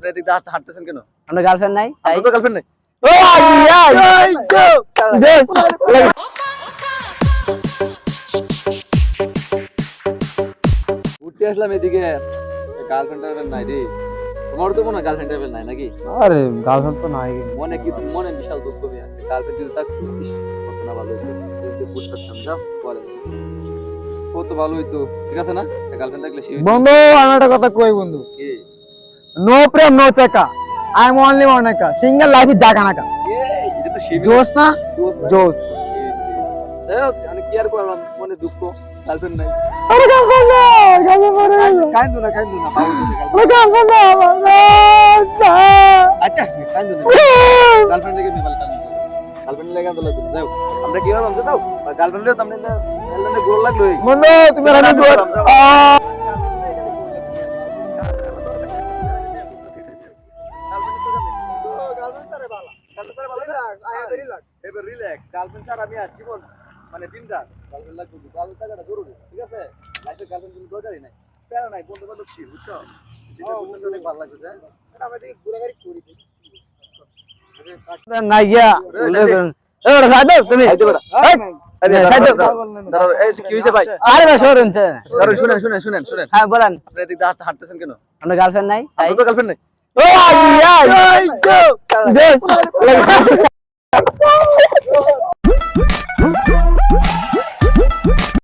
আপনি এদিক দিয়ে হাঁট- হাঁটতেছেন কেন? আপনার গার্লফ্রেন্ড নাই তাই তো গার্লফ্রেন্ড নাই। ও এই তো! বেশ। ঘুরতে আসলাম এদিকে। গার্লফ্রেন্ড নাই রে। তোমার তো মনে গার্লফ্রেন্ড টার্লফ্রেন্ড নাই নাকি? আরে গার্লফ্রেন্ড তো নাই। মনে কি মনে বিশাল দুঃখ মিয়া গার্লফ্রেন্ড যদি থাকতো কত না ভালো হইতো। বুঝতে পারতাম যাও পরে। কত ভালো হইতো। ঠিক আছে না? গার্লফ্রেন্ড থাকলে বন্ধু আমি একটা কথা কই বন্ধু? কি? নো প্রেম নো চাকা আই এম অনলি মনেকা সিঙ্গেল লাইফ জাগা নাকা জোস না? জোস যাই হোক, আমি কি আর করলাম মনে দুঃখ গার্লফ্রেন্ড নাই আরে গার্লফ্রেন্ড না গার্লফ্রেন্ড কান্দো না কান্দো না পাগল হয়েছে girlfriend। আরে গার্লফ্রেন্ড না আচ্ছা কান্দো না গার্লফ্রেন্ড লেগে মেবাল কান্দো গার্লফ্রেন্ড লেগে কান্দো লাগবে যাও আমরা কি ভাবলাম দাও গার্লফ্রেন্ড লেগে তামনে গোল লাগল এই। তুমি এবার রিল্যাক্স গার্লফ্রেন্ড ছাড়া আমি আর জীবন মানে বিন্দাস গার্লফ্রেন্ড লাগবে গার্লফ্রেন্ড থাকাটা জরুরি ঠিক আছে লাইফে গার্লফ্রেন্ড কোনো দরকারই নাই প্যারা নাই বন্ধু বান্ধব ছিল বুঝছ অনেক ভালো লাগতেছে এটা আমরা এদিকে ঘোরাঘুরি করি না গিয়া এ ওরা তুমি আইতে পারা এই, আরে সাইড দাও। দাঁড়াও এই কি হইছে ভাই আরে ভাই সরুন সে। দাঁড়াও শুনেন শুনেন শুনেন শুনেন হ্যাঁ বলেন আপনি এদিক হাঁটতেছেন কেন আপনার গার্লফ্রেন্ড নাই তাই আপনার তো গার্লফ্রেন্ড নাই ও ইয়া বেশ